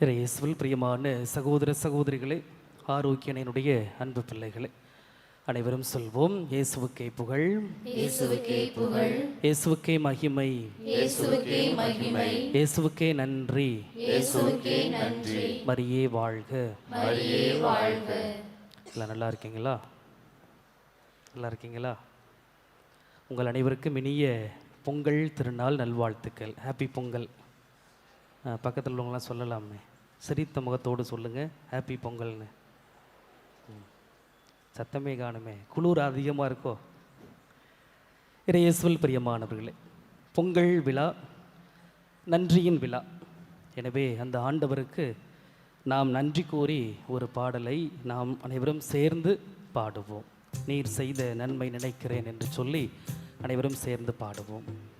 இயேசுவில் பிரியமான சகோதர சகோதரிகளே ஆரோக்கியனுடைய அன்பு பிள்ளைகளே அனைவரும் சொல்வோம் இயேசுவுக்கே புகழ். இயேசுவுக்கே புகழ். இயேசுவுக்கே மகிமை. இயேசுவுக்கே மகிமை. இயேசுவுக்கே நன்றி. இயேசுவுக்கே நன்றி. மரியே வாழ்க. மரியே வாழ்க. எல்லாம் நல்லா இருக்கீங்களா? நல்லா இருக்கீங்களா? உங்கள் அனைவருக்கும் இனிய பொங்கல் திருநாள் நல்வாழ்த்துக்கள். ஹாப்பி பொங்கல். பக்கத்தில் உள்ளவங்களாம் சொல்லலாமே. சிரித்த முகத்தோடு சொல்லுங்கள் ஹாப்பி பொங்கல்னு. ம். சத்தமே காணுமே. குளிர் அதிகமாக இருக்கோ? இறையேசுவல் பிரியமானவர்களே பொங்கல் விழா நன்றியின் விழா. எனவே அந்த ஆண்டவருக்கு நாம் நன்றி கூறி ஒரு பாடலை நாம் அனைவரும் சேர்ந்து பாடுவோம். நீர் செய்த நன்மை நினைக்கிறேன் என்று சொல்லி அனைவரும் சேர்ந்து பாடுவோம்.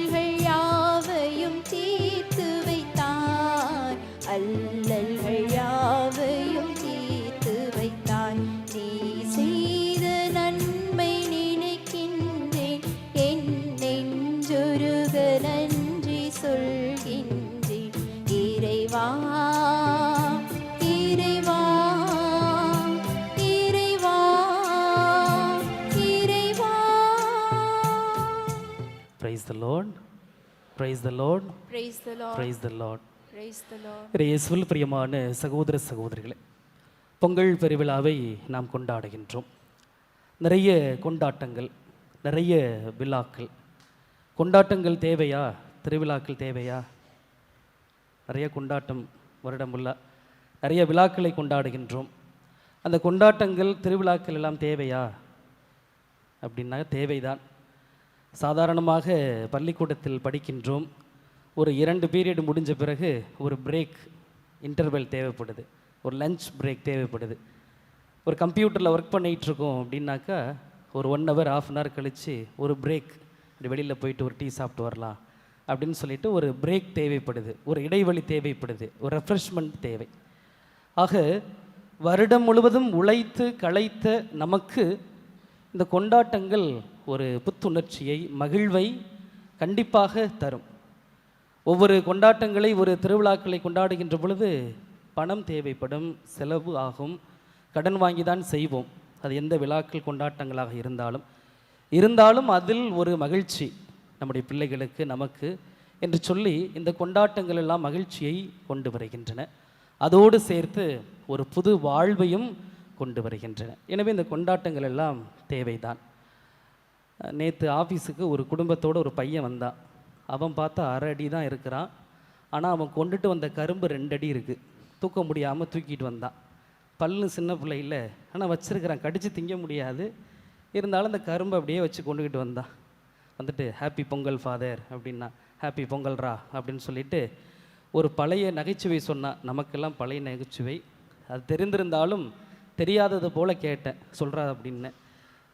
அல்லல்கள் யாவையும் தீர்த்து வைத்தாய். அல்லல்கள் யாவையும் தீர்த்து வைத்தாய். நீ செய்த நன்மை நினைக்கின்றேன். என் நெஞ்சொருக நன்றி சொல்கின்றேன். இறைவா இறைவா praise the Lord praise the Lord Praise the Lord. Praise the Lord Praise the Lord. இயேசுவில் பிரியமான சகோதர சகோதரிகளே பொங்கல் பெருவிழாவை நாம் கொண்டாடுகின்றோம். நிறைய கொண்டாட்டங்கள் நிறைய விழாக்கள். கொண்டாட்டங்கள் தேவையா? திருவிழாக்கள் தேவையா? நிறைய கொண்டாட்டம் வருடம் உள்ள நிறைய விழாக்களை கொண்டாடுகின்றோம். அந்த கொண்டாட்டங்கள் திருவிழாக்கள் எல்லாம் தேவையா? அப்படின்னா தேவைதான். சாதாரணமாக பள்ளிக்கூடத்தில் படிக்கின்றோம். ஒரு இரண்டு பீரியட் முடிஞ்ச பிறகு ஒரு பிரேக் இன்டர்வெல் தேவைப்படுது. ஒரு லஞ்ச் பிரேக் தேவைப்படுது. ஒரு கம்ப்யூட்டரில் ஒர்க் பண்ணிகிட்ருக்கோம் அப்படின்னாக்கா ஒரு one hour of an hour கழித்து ஒரு பிரேக் இப்படி வெளியில் போயிட்டு ஒரு டீ சாப்பிட்டு வரலாம் அப்படின்னு சொல்லிட்டு ஒரு பிரேக் தேவைப்படுது. ஒரு இடைவெளி தேவைப்படுது. ஒரு ரெஃப்ரெஷ்மெண்ட் தேவை. ஆக வருடம் முழுவதும் உழைத்து களைத்த நமக்கு இந்த கொண்டாட்டங்கள் ஒரு புத்துணர்ச்சியை மகிழ்வை கண்டிப்பாக தரும். ஒவ்வொரு கொண்டாட்டங்களை ஒரு திருவிழாக்களை கொண்டாடுகின்ற பொழுது பணம் தேவைப்படும் செலவு ஆகும். கடன் வாங்கி தான் செய்வோம். அது எந்த விழாக்கள் கொண்டாட்டங்களாக இருந்தாலும். இருந்தாலும் அதில் ஒரு மகிழ்ச்சி நம்முடைய பிள்ளைகளுக்கு நமக்கு என்று சொல்லி இந்த கொண்டாட்டங்கள் எல்லாம் மகிழ்ச்சியை கொண்டு வருகின்றன. அதோடு சேர்த்து ஒரு புது வாழ்வையும் கொண்டு வருகின்றன. எனவே இந்த கொண்டாட்டங்கள் எல்லாம் தேவைதான். நேற்று ஆஃபீஸுக்கு ஒரு குடும்பத்தோட ஒரு பையன் வந்தான். அவன் பார்த்தா அரை அடி தான் இருக்கிறான். ஆனால் அவன் கொண்டுட்டு வந்த கரும்பு ரெண்டு அடி இருக்குது தூக்க முடியாமல் தூக்கிட்டு வந்தான். பல்லு சின்ன பிள்ளை இல்லை. ஆனால் வச்சுருக்கிறான். கடித்து திங்க முடியாது. இருந்தாலும் அந்த கரும்பை அப்படியே வச்சு கொண்டுக்கிட்டு வந்தான். வந்துட்டு ஹாப்பி பொங்கல் ஃபாதர் அப்படின்னா ஹாப்பி பொங்கல்ரா அப்படின்னு சொல்லிட்டு ஒரு பழைய நகைச்சுவை சொன்னான். நமக்கெல்லாம் பழைய நகைச்சுவை. அது தெரிந்திருந்தாலும் தெரியாதது போல் கேட்டேன். சொல்கிறா அப்படின்னு.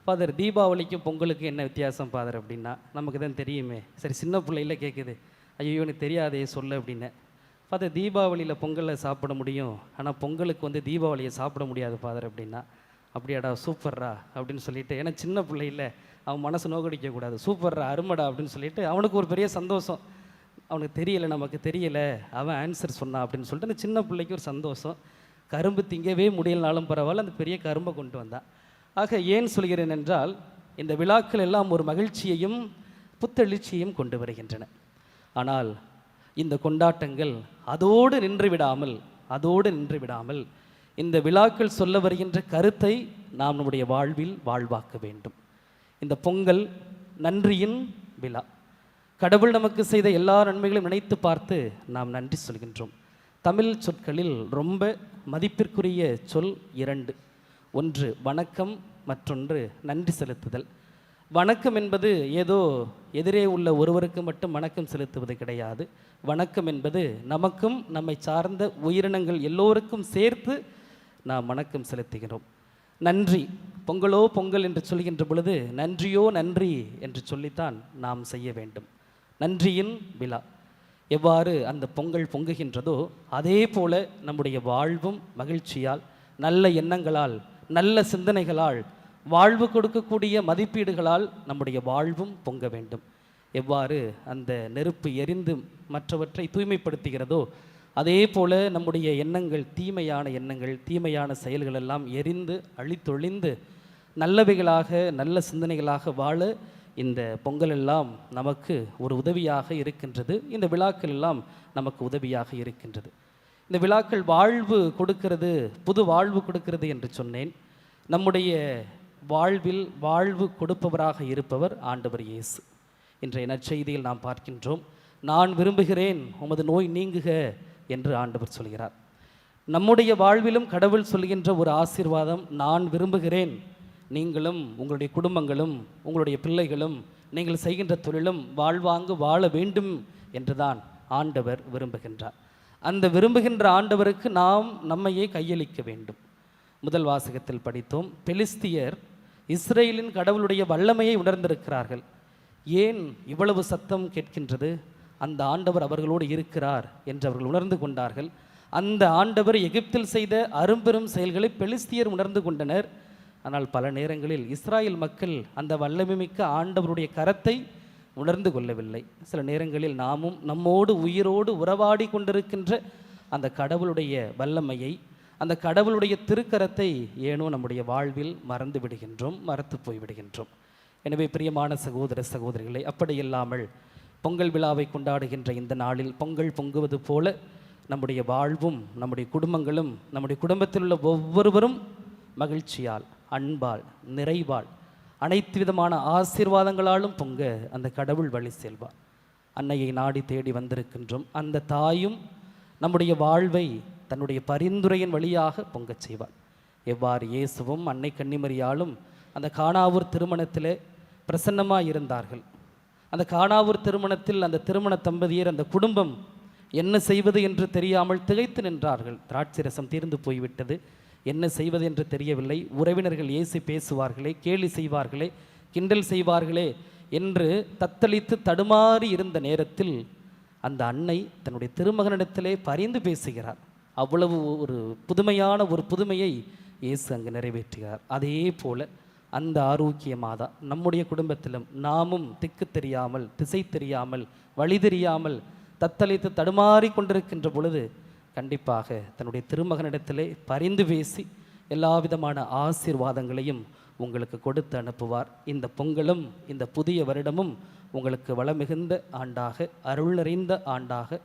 ஃபாதர் தீபாவளிக்கும் பொங்கலுக்கும் என்ன வித்தியாசம் ஃபாதர் அப்படின்னா நமக்கு தான் தெரியுமே. சரி சின்ன பிள்ளையில கேட்குது ஐயோ எனக்கு தெரியாதே சொல்ல அப்படின்னு. ஃபாதர் தீபாவளியில் பொங்கலை சாப்பிட முடியும். ஆனால் பொங்கலுக்கு வந்து தீபாவளியை சாப்பிட முடியாது ஃபாதர் அப்படின்னா. அப்படியாடா சூப்பர்ரா அப்படின்னு சொல்லிட்டு ஏன்னா சின்ன பிள்ளையில் அவன் மனசு நோக்கடிக்கக்கூடாது சூப்பர்ரா அருமடா அப்படின்னு சொல்லிட்டு அவனுக்கு ஒரு பெரிய சந்தோஷம். அவனுக்கு தெரியலை நமக்கு தெரியலை. அவன் ஆன்சர் சொன்னான் அப்படின்னு சொல்லிட்டு அந்த சின்ன பிள்ளைக்கு ஒரு சந்தோஷம். கரும்பு திங்கவே முடியலனாலும் பரவாயில்ல அந்த பெரிய கரும்பை கொண்டு வந்தான் ஆக ஏன் சொல்கிறேன் என்றால் இந்த விழாக்கள் எல்லாம் ஒரு மகிழ்ச்சியையும் புத்தெழுச்சியையும் கொண்டு வருகின்றன. ஆனால் இந்த கொண்டாட்டங்கள் அதோடு நின்று விடாமல் அதோடு நின்று விடாமல் இந்த விழாக்கள் சொல்ல வருகின்ற கருத்தை நாம் நம்முடைய வாழ்வில் வாழ்வாக்க வேண்டும். இந்த பொங்கல் நன்றியின் விழா. கடவுள் நமக்கு செய்த எல்லா நன்மைகளையும் நினைத்து பார்த்து நாம் நன்றி சொல்கின்றோம். தமிழ் சொற்களில் ரொம்ப மதிப்பிற்குரிய சொல் இரண்டு. ஒன்று வணக்கம். மற்றொன்று நன்றி செலுத்துதல். வணக்கம் என்பது ஏதோ எதிரே உள்ள ஒருவருக்கு மட்டும் வணக்கம் செலுத்துவது கிடையாது. வணக்கம் என்பது நமக்கும் நம்மை சார்ந்த உயிரினங்கள் எல்லோருக்கும் சேர்த்து நாம் வணக்கம் செலுத்துகிறோம். நன்றி. பொங்கலோ பொங்கல் என்று சொல்கின்ற பொழுது நன்றியோ நன்றி என்று சொல்லித்தான் நாம் செய்ய வேண்டும். நன்றியின் விழா. எவ்வாறு அந்த பொங்கல் பொங்குகின்றதோ அதே போல நம்முடைய வாழ்வும் மகிழ்ச்சியால் நல்ல எண்ணங்களால் நல்ல சிந்தனைகளால் வாழ்வு கொடுக்கக்கூடிய மதிப்பீடுகளால் நம்முடைய வாழ்வும் பொங்க வேண்டும். எவ்வாறு அந்த நெருப்பு எரிந்து மற்றவற்றை தூய்மைப்படுத்துகிறதோ அதே போல நம்முடைய எண்ணங்கள் தீமையான எண்ணங்கள் தீமையான செயல்கள் எல்லாம் எரிந்து அழித்தொழிந்து நல்லவைகளாக நல்ல சிந்தனைகளாக வாழ இந்த பொங்கல் எல்லாம் நமக்கு ஒரு உதவியாக இருக்கின்றது. இந்த விழாக்கள் எல்லாம் நமக்கு உதவியாக இருக்கின்றது. இந்த விழாக்கள் வாழ்வு கொடுக்கிறது புது வாழ்வு கொடுக்கிறது என்று சொன்னேன். நம்முடைய வாழ்வில் வாழ்வு கொடுப்பவராக இருப்பவர் ஆண்டவர் இயேசு. இன்றைய நற்செய்தியில் நாம் பார்க்கின்றோம் நான் விரும்புகிறேன் உமது நோய் நீங்குக என்று ஆண்டவர் சொல்கிறார். நம்முடைய வாழ்விலும் கடவுள் சொல்கின்ற ஒரு ஆசீர்வாதம் நான் விரும்புகிறேன் நீங்களும் உங்களுடைய குடும்பங்களும் உங்களுடைய பிள்ளைகளும் நீங்கள் செய்கின்ற தொழிலும் வாழ்வாங்கு வாழ வேண்டும் என்றுதான் ஆண்டவர் விரும்புகின்றார். அந்த விரும்புகின்ற ஆண்டவருக்கு நாம் நம்மையே கையளிக்க வேண்டும். முதல் வாசகத்தில் படித்தோம் பெலிஸ்தியர் இஸ்ரேலின் கடவுளுடைய வல்லமையை உணர்ந்திருக்கிறார்கள். ஏன் இவ்வளவு சத்தம் கேட்கின்றது? அந்த ஆண்டவர் அவர்களோடு இருக்கிறார் என்று அவர்கள் உணர்ந்து கொண்டார்கள். அந்த ஆண்டவர் எகிப்தில் செய்த அரும்பெரும் செயல்களை பெலிஸ்தியர் உணர்ந்து கொண்டனர். ஆனால் பல நேரங்களில் இஸ்ராயல் மக்கள் அந்த வல்லமைமிக்க ஆண்டவருடைய கரத்தை உணர்ந்து கொள்ளவில்லை. சில நேரங்களில் நாமும் நம்மோடு உயிரோடு உறவாடி கொண்டிருக்கின்ற அந்த கடவுளுடைய வல்லமையை அந்த கடவுளுடைய திருக்கரத்தை ஏனோ நம்முடைய வாழ்வில் மறந்து விடுகின்றோம் மறத்து போய் விடுகின்றோம். எனவே பிரியமான சகோதர சகோதரிகளை அப்படி இல்லாமல் பொங்கல் விழாவை கொண்டாடுகின்ற இந்த நாளில் பொங்கல் பொங்குவது போல நம்முடைய வாழ்வும் நம்முடைய குடும்பங்களும் நம்முடைய குடும்பத்தில் உள்ள ஒவ்வொருவரும் மகிழ்ச்சியால் அன்பால் நிறைவால் அனைத்து விதமான ஆசீர்வாதங்களாலும் பொங்க அந்த கடவுள் வழி செல்வார். அன்னையை நாடி தேடி வந்திருக்கின்றோம். அந்த தாயும் நம்முடைய வாழ்வை தன்னுடைய பரிந்துரையின் வழியாக பொங்கச் செய்வார். எவ்வாறு இயேசுவும் அன்னை கன்னிமரியாலும் அந்த காணாவூர் திருமணத்தில் பிரசன்னமாக இருந்தார்கள். அந்த காணாவூர் திருமணத்தில் அந்த திருமண தம்பதியர் அந்த குடும்பம் என்ன செய்வது என்று தெரியாமல் திகைத்து நின்றார்கள். திராட்சை ரசம் தீர்ந்து போய்விட்டது. என்ன செய்வது என்று தெரியவில்லை. உறவினர்கள் ஏசி பேசுவார்களே கேலி செய்வார்களே கிண்டல் செய்வார்களே என்று தத்தளித்து தடுமாறி இருந்த நேரத்தில் அந்த அன்னை தன்னுடைய திருமகனிடத்திலே பரிந்து பேசுகிறார். அவ்வளவு ஒரு புதுமையான ஒரு புதுமையை இயேசு அங்கு நிறைவேற்றுகிறார். அதே போல அந்த ஆரோக்கிய மாதா நம்முடைய குடும்பத்திலும் நாமும் திக்கு தெரியாமல் திசை தெரியாமல் வழி தெரியாமல் தத்தளித்து தடுமாறி கொண்டிருக்கின்ற பொழுது கண்டிப்பாக தன்னுடைய திருமகனிடத்திலே பரிந்து பேசி எல்லா விதமான ஆசீர்வாதங்களையும் உங்களுக்கு கொடுத்து அனுப்புவார். இந்த பொங்கலும் இந்த புதிய வருடமும் உங்களுக்கு வளமிகுந்த ஆண்டாக அருள் நிறைந்த ஆண்டாக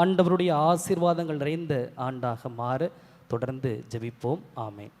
ஆண்டவருடைய ஆசீர்வாதங்கள் நிறைந்த ஆண்டாக மாற தொடர்ந்து ஜெபிப்போம். ஆமேன்.